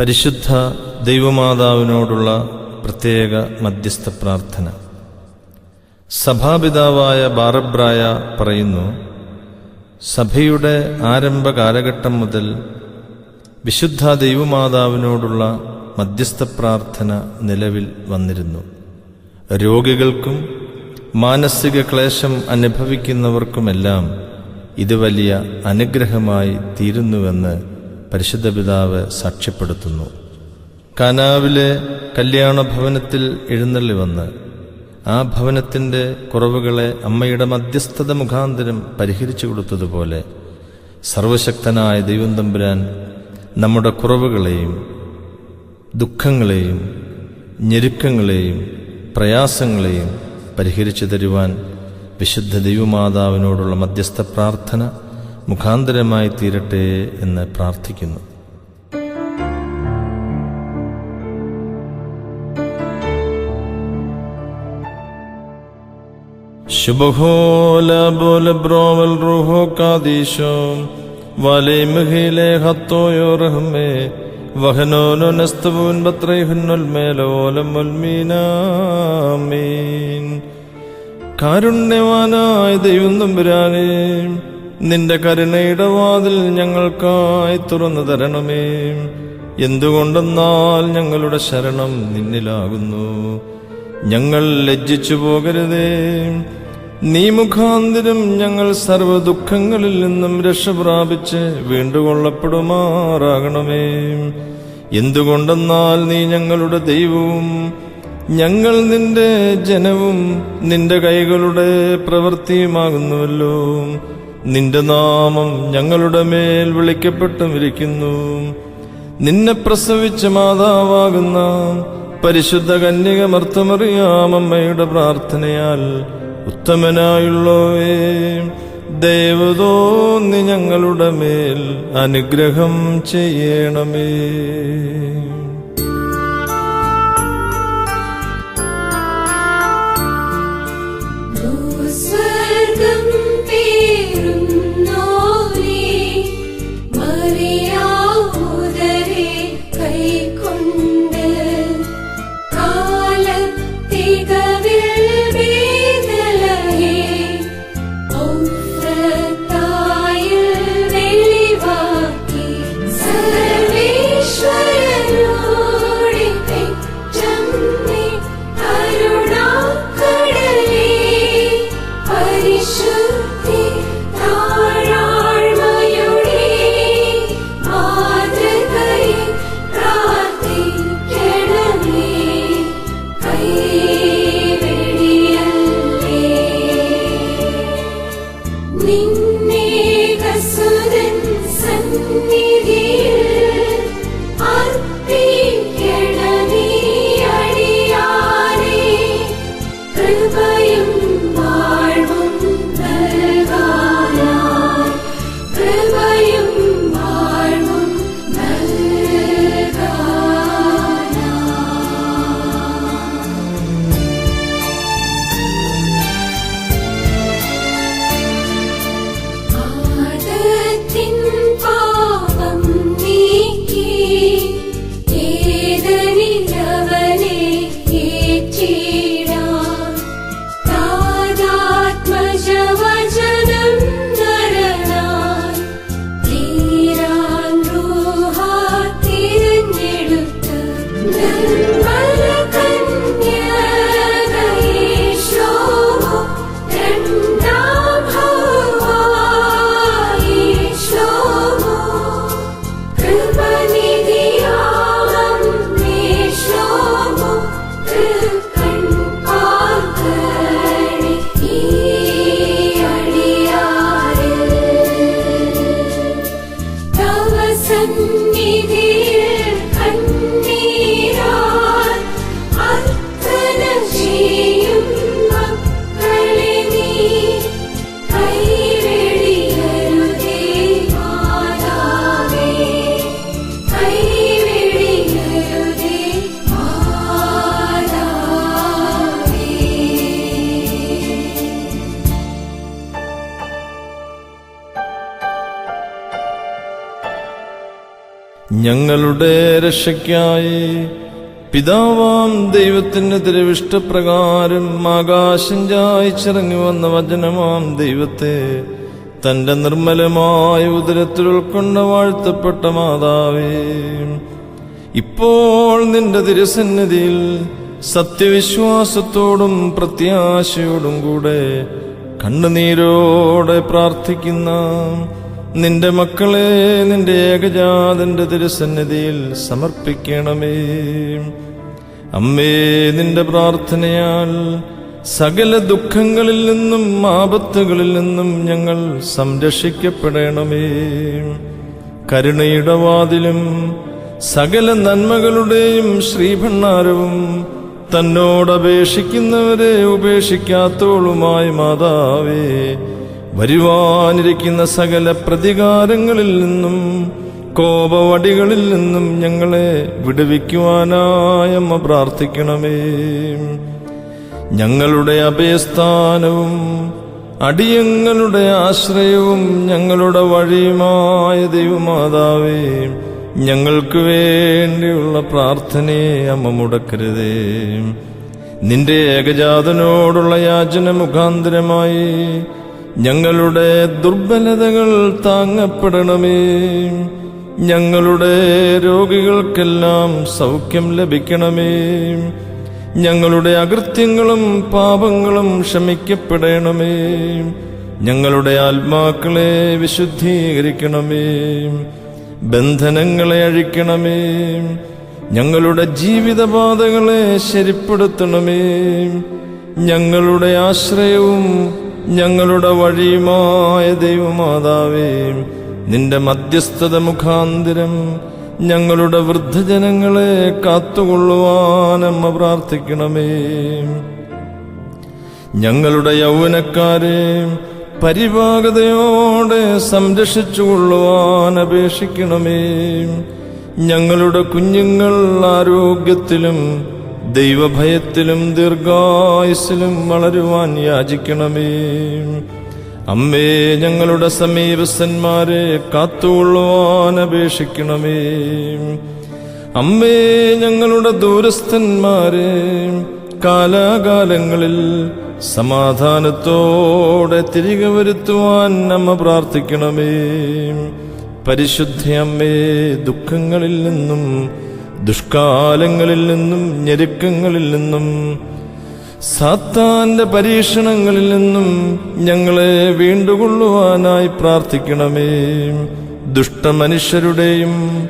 പരിശുദ്ധ ദൈവമാതാവിനോടുള്ള പ്രത്യേക മധ്യസ്ഥ പ്രാർത്ഥന. സഭാപിതാവായ ബാറബ്രായ പറയുന്നു സഭയുടെ ആരംഭകാലഘട്ടം മുതൽ വിശുദ്ധ ദൈവമാതാവിനോടുള്ള മധ്യസ്ഥ പ്രാർത്ഥന നിലവിൽ വന്നിരുന്നു. രോഗികൾക്കും മാനസിക ക്ലേശം അനുഭവിക്കുന്നവർക്കുമെല്ലാം ഇത് വലിയ അനുഗ്രഹമായി തീരുന്നുവെന്ന് പരിശുദ്ധ പിതാവ് സാക്ഷ്യപ്പെടുത്തുന്നു. കാനാവിലെ കല്യാണ ഭവനത്തിൽ എഴുന്നള്ളി വന്ന് ആ ഭവനത്തിന്റെ കുറവുകളെ അമ്മയുടെ മധ്യസ്ഥത മുഖാന്തരം പരിഹരിച്ചു കൊടുത്തതുപോലെ സർവശക്തനായ ദൈവം തമ്പുരാൻ നമ്മുടെ കുറവുകളെയും ദുഃഖങ്ങളെയും ഞെരുക്കങ്ങളെയും പ്രയാസങ്ങളെയും പരിഹരിച്ചു തരുവാൻ വിശുദ്ധ ദൈവമാതാവിനോടുള്ള മധ്യസ്ഥ പ്രാർത്ഥന മുഖാന്തരമായി തീരട്ടെ എന്ന് പ്രാർത്ഥിക്കുന്നു. കാരുണ്യവാനായ ദൈവം തമ്പുരാനെ നിന്റെ കരുണയുടെ വാതിൽ ഞങ്ങൾക്കായി തുറന്നു തരണമേ. എന്തുകൊണ്ടെന്നാൽ ഞങ്ങളുടെ ശരണം നിന്നിലാകുന്നു. ഞങ്ങൾ ലജ്ജിച്ചു പോകരുതേ. നീ മുഖാന്തരം ഞങ്ങൾ സർവ ദുഃഖങ്ങളിൽ നിന്നും രക്ഷ പ്രാപിച്ച് വീണ്ടുകൊള്ളപ്പെടുമാറാകണമേ. എന്തുകൊണ്ടെന്നാൽ നീ ഞങ്ങളുടെ ദൈവവും ഞങ്ങൾ നിന്റെ ജനവും നിന്റെ കൈകളുടെ പ്രവൃത്തിയുമാകുന്നുവല്ലോ. നിന്റെ നാമം ഞങ്ങളുടെ മേൽ വിളിക്കപ്പെട്ടും ഇരിക്കുന്നു നിന്നെ പ്രസവിച്ച മാതാവാകുന്ന പരിശുദ്ധ കന്യക മർത്തമറിയാമമ്മയുടെ പ്രാർത്ഥനയാൽ ഉത്തമനായുള്ളവേ ദൈവതോന്നി ഞങ്ങളുടെ മേൽ അനുഗ്രഹം ചെയ്യണമേ. ഞങ്ങളുടെ രക്ഷയ്ക്കായി പിതാവാം ദൈവത്തിന്റെ തിരുവിഷ്ടപ്രകാരം ആകാശം ചായച്ചിറങ്ങി വന്ന വചനമാം ദൈവത്തെ തന്റെ നിർമ്മലമായ ഉദരത്തിൽ ഉൾക്കൊണ്ട വാഴ്ത്തപ്പെട്ട മാതാവേ. ഇപ്പോൾ നിന്റെ തിരുസന്നിധിയിൽ സത്യവിശ്വാസത്തോടും പ്രത്യാശയോടും കൂടെ കണ്ണുനീരോടെ പ്രാർത്ഥിക്കുന്ന നിന്റെ മക്കളെ നിന്റെ ഏകജാതന്റെ തിരുസന്നിധിയിൽ സമർപ്പിക്കണമേ. അമ്മേ നിന്റെ പ്രാർത്ഥനയാൽ സകല ദുഃഖങ്ങളിൽ നിന്നും ആപത്തുകളിൽ നിന്നും ഞങ്ങൾ സംരക്ഷിക്കപ്പെടണമേ. കരുണയുടെ വാതിലും സകല നന്മകളുടെയും ശ്രീഭണ്ണാരവും തന്നോടപേക്ഷിക്കുന്നവരെ ഉപേക്ഷിക്കാത്തോളുമായി മാതാവേ. വരുവാനിരിക്കുന്ന സകല പ്രതികാരങ്ങളിൽ നിന്നും കോപവടികളിൽ നിന്നും ഞങ്ങളെ വിടുവിക്കുവാനായമ്മ പ്രാർത്ഥിക്കണമേ. ഞങ്ങളുടെ അഭയസ്ഥാനവും അടിയങ്ങളുടെ ആശ്രയവും ഞങ്ങളുടെ വഴിയുമായ ദൈവമാതാവേ ഞങ്ങൾക്ക് വേണ്ടിയുള്ള പ്രാർത്ഥനയെ അമ്മ മുടക്കരുതേ. നിന്റെ ഏകജാതനോടുള്ള യാചന മുഖാന്തരമായി ഞങ്ങളുടെ ദുർബലതകൾ താങ്ങപ്പെടണമേ. ഞങ്ങളുടെ രോഗികൾക്കെല്ലാം സൗഖ്യം ലഭിക്കണമേ. ഞങ്ങളുടെ അകൃത്യങ്ങളും പാപങ്ങളും ക്ഷമിക്കപ്പെടണമേ. ഞങ്ങളുടെ ആത്മാക്കളെ വിശുദ്ധീകരിക്കണമേ. ബന്ധനങ്ങളെ അഴിക്കണമേ. ഞങ്ങളുടെ ജീവിതപാതകളെ ശരിപ്പെടുത്തണമേ. ഞങ്ങളുടെ ആശ്രയവും ഞങ്ങളുടെ വഴിയുമായ ദൈവമാതാവേ നിന്റെ മധ്യസ്ഥത മുഖാന്തിരം ഞങ്ങളുടെ വൃദ്ധജനങ്ങളെ കാത്തുകൊള്ളുവാനമ്മ പ്രാർത്ഥിക്കണമേ. ഞങ്ങളുടെ യൗവനക്കാരെ പരിപാകതയോടെ സംരക്ഷിച്ചുകൊള്ളുവാൻ അപേക്ഷിക്കണമേ. ഞങ്ങളുടെ കുഞ്ഞുങ്ങൾ ആരോഗ്യത്തിലും ദൈവഭയത്തിലും ദീർഘായുസിലും വളരുവാൻ യാചിക്കണമേ. അമ്മേ ഞങ്ങളുടെ സമീപസ്ഥന്മാരെ കാത്തുകൊള്ളുവാൻ അപേക്ഷിക്കണമേ. അമ്മേ ഞങ്ങളുടെ ദൂരസ്ഥന്മാരെ കാലാകാലങ്ങളിൽ സമാധാനത്തോടെ തിരികെ വരുത്തുവാൻ നമ്മ പ്രാർത്ഥിക്കണമേ. പരിശുദ്ധ അമ്മേ ദുഃഖങ്ങളിൽ നിന്നും ദുഷ്കാലങ്ങളിൽ നിന്നും ഞെരുക്കങ്ങളിൽ നിന്നും സാത്താന്റെ പരീക്ഷണങ്ങളിൽ നിന്നും ഞങ്ങളെ വീണ്ടുകൊള്ളുവാനായി പ്രാർത്ഥിക്കണമേ. ദുഷ്ടമനുഷ്യരുടെയും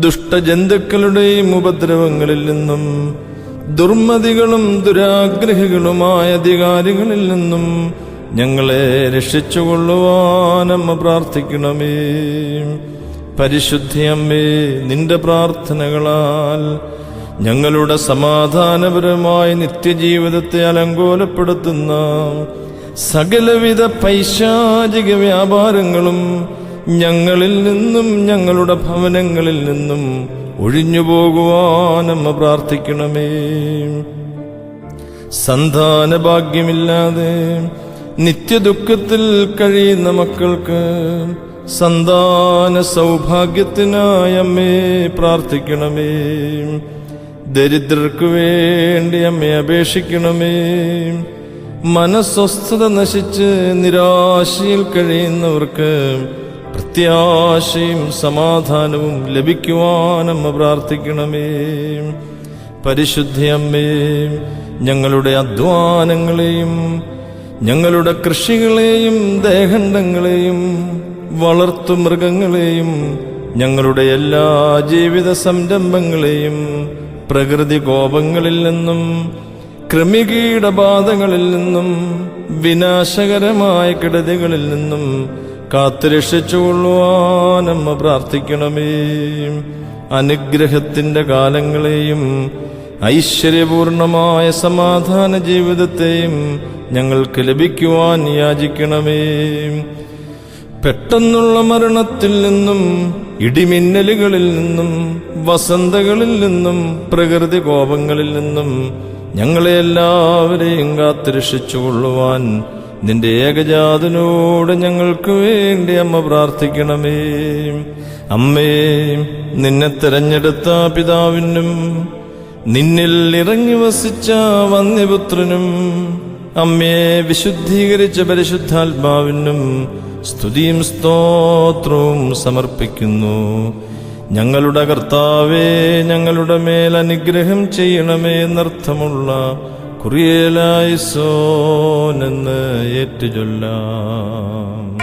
ദുഷ്ടജന്തുക്കളുടെയും ഉപദ്രവങ്ങളിൽ നിന്നും ദുർമതികളും ദുരാഗ്രഹികളുമായ അധികാരികളിൽ നിന്നും ഞങ്ങളെ രക്ഷിച്ചുകൊള്ളുവാനമ്മ പ്രാർത്ഥിക്കണമേ. പരിശുദ്ധിയമ്മേ നിന്റെ പ്രാർത്ഥനകളാൽ ഞങ്ങളുടെ സമാധാനപരമായ നിത്യജീവിതത്തെ അലങ്കോലപ്പെടുത്തുന്ന സകലവിധ പൈശാചിക വ്യാപാരങ്ങളും ഞങ്ങളിൽ നിന്നും ഞങ്ങളുടെ ഭവനങ്ങളിൽ നിന്നും ഒഴിഞ്ഞു പോകുവാനമ്മ പ്രാർത്ഥിക്കണമേ. സന്താന ഭാഗ്യമില്ലാതെ നിത്യദുഃഖത്തിൽ കഴിയുന്ന മക്കൾക്ക് സന്താന സൗഭാഗ്യത്തിനായി അമ്മേ പ്രാർത്ഥിക്കണമേ. ദരിദ്രർക്ക് വേണ്ടി അമ്മേ അപേക്ഷിക്കണമേ. മനസ്വസ്ഥത നശിച്ച് നിരാശയിൽ കഴിയുന്നവർക്ക് പ്രത്യാശയും സമാധാനവും ലഭിക്കുവാനമ്മ പ്രാർത്ഥിക്കണമേ. പരിശുദ്ധയമ്മേ ഞങ്ങളുടെ അധ്വാനങ്ങളെയും ഞങ്ങളുടെ കൃഷികളെയും ദേഹണ്ഡങ്ങളെയും വളർത്തുമൃഗങ്ങളെയും ഞങ്ങളുടെ എല്ലാ ജീവിത സംരംഭങ്ങളെയും പ്രകൃതി കോപങ്ങളിൽ നിന്നും കൃമികീടബാധകളിൽ നിന്നും വിനാശകരമായ കിടതികളിൽ നിന്നും കാത്തുരക്ഷിച്ചുകൊള്ളുവാനമ്മ പ്രാർത്ഥിക്കണമേ. അനുഗ്രഹത്തിന്റെ കാലങ്ങളെയും ഐശ്വര്യപൂർണമായ സമാധാന ജീവിതത്തെയും ഞങ്ങൾക്ക് ലഭിക്കുവാൻ യാചിക്കണമേ. പെട്ടെന്നുള്ള മരണത്തിൽ നിന്നും ഇടിമിന്നലുകളിൽ നിന്നും വസന്തകളിൽ നിന്നും പ്രകൃതി കോപങ്ങളിൽ നിന്നും ഞങ്ങളെ എല്ലാവരെയും കാത്തുരക്ഷിച്ചുകൊള്ളുവാൻ നിന്റെ ഏകജാതനോട് ഞങ്ങൾക്ക് വേണ്ടി അമ്മ പ്രാർത്ഥിക്കണമേ. അമ്മേ നിന്നെ തെരഞ്ഞെടുത്ത പിതാവിനും നിന്നിൽ ഇറങ്ങി വസിച്ച വന്യപുത്രനും അമ്മയെ വിശുദ്ധീകരിച്ച പരിശുദ്ധാത്മാവിനും സ്തുതിയും സ്തോത്രവും സമർപ്പിക്കുന്നു. ഞങ്ങളുടെ കർത്താവേ ഞങ്ങളുടെ മേൽ അനുഗ്രഹം ചെയ്യണമേ എന്നർത്ഥമുള്ള കുറിയേലായിസോനെന്ന് ഏറ്റുചൊല്ലാം.